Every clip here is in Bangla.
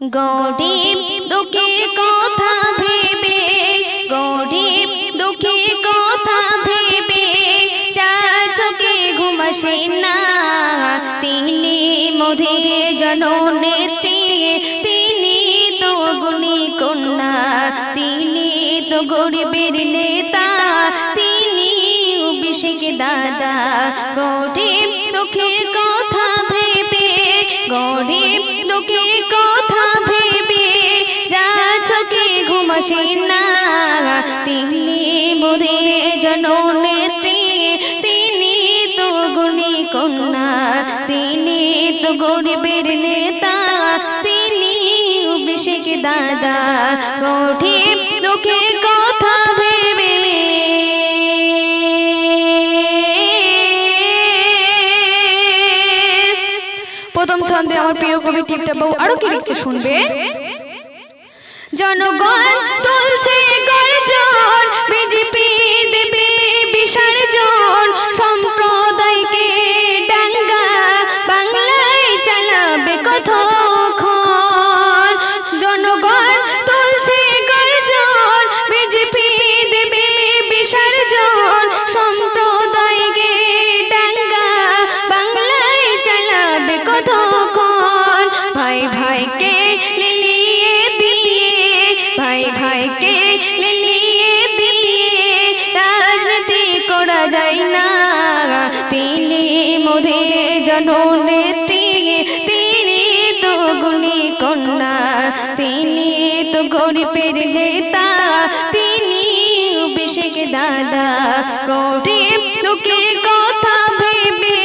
গরিব দুঃখের কথা ভেবে গরিব দুঃখের কথা ভেবে চোখে ঘুমাসে না। তিনি মোদের জননেত্রী তিনি তো গুণী কন্যা, তিনি তো গরিবের নেতা ঘুমাসে না তিনি মোদের জননেত্রী, তিনি তো গুণী কন্যা, তিনি তো গরিবের নেতা, তিনি অভিষেক দাদা গরিব দুঃখের কথা ভেবে প্রথম ছন্দে আমার প্রিয় কবি টিপটা বউ আরও কি লিখছে শুনবে? জনগণ তুলছে মোদের জননেত্রী তিনি তো গুণী কন্যা, তিনি তো গরিবের নেতা, তিনি অভিষেক দাদা। গরিব দুঃখের কথা ভেবে,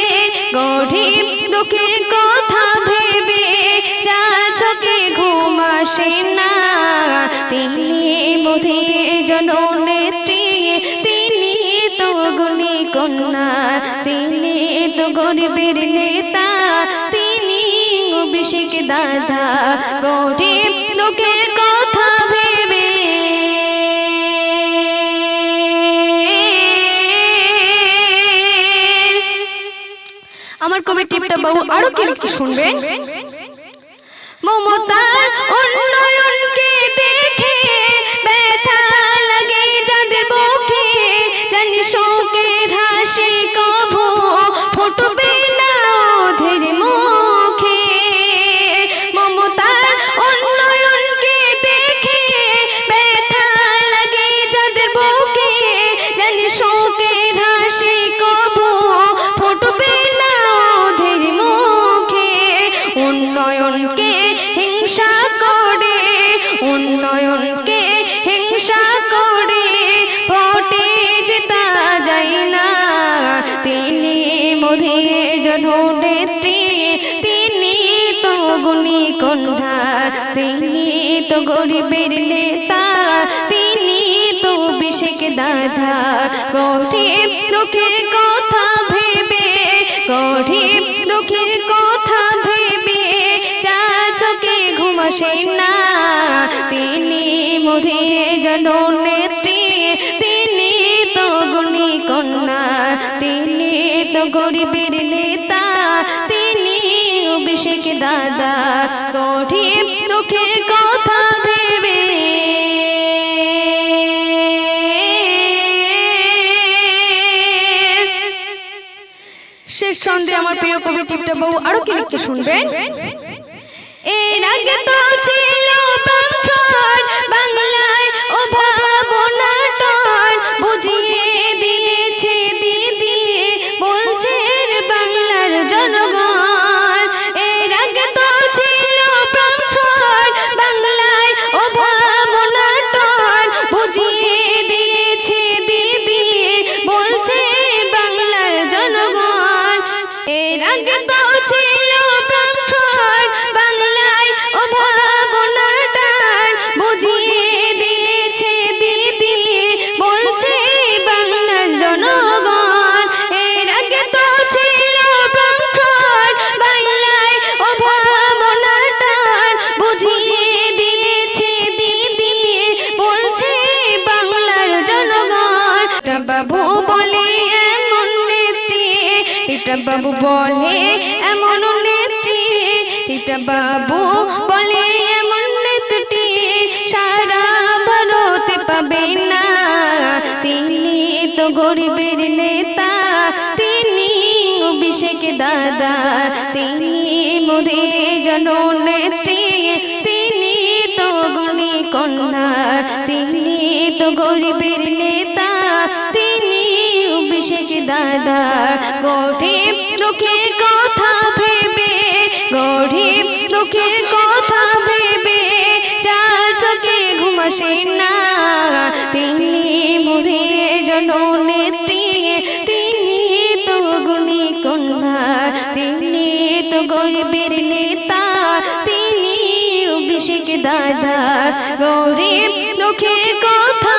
গরিব দুঃখের কথা ভেবে, যা চোখে ঘুম আসে না। তিনি মোদে জননেত্রী তিনি তো গুণী কন্যা, তিনি তো গরিবের নেতা, তিনি অভিষেক দাদা। গরিব দুঃখের কথা ভেবে আমার কবি টিপটা বউ আরও কি লিখছে শুনবে মমতার উন্নয়নকে উন্নয়নকে হিংসা করে, উন্নয়নকে হিংসা করে ভোটে জেতা যায় না। তিনি মোদে জননেত্রী, তিনি তো গুণী কন্যা, তিনি তো গরিবের নেতা, তিনি তো বিশেষ দাদা। গরিব দুঃখের কথা ভেবে গরিব দুঃখের কথা চোখে না তিনি মোদে জননেত্রী, তিনি তো গুণী কন্যা, তিনি তো গরিবের নেতা, তিনি অভিষেক দাদা গরিব দুঃখের কথা ভেবে শেষ ছন্দে আমার প্রিয় কবি টিপটা বউ আরও কি লিখছে শুনবে এর আগে তো ছিল টিটা বাবু বলে, এমন নেত্রী টিটা বাবু বলে, এমন নেত্রী সারা ভারত পাবে না। তিনি তো গরিবের নেতা, তিনি অভিষেক দাদা, তিনি মোদের জননেত্রী, তিনি তো গুণী কন্যা, তিনি তো গরিবের নেতা। অভিষেক দাদা গরিব দুঃখের কথা ভেবে, গরিব দুঃখের কথা ভেবে চার চোখে ঘুমাসে না, তিনি মুরে জননেত্রী তিনি তো গুণী কন্যা, তিনি তো গরিবের নেতা, তিনি অভিষেক দাদা গরিব দুঃখের কথা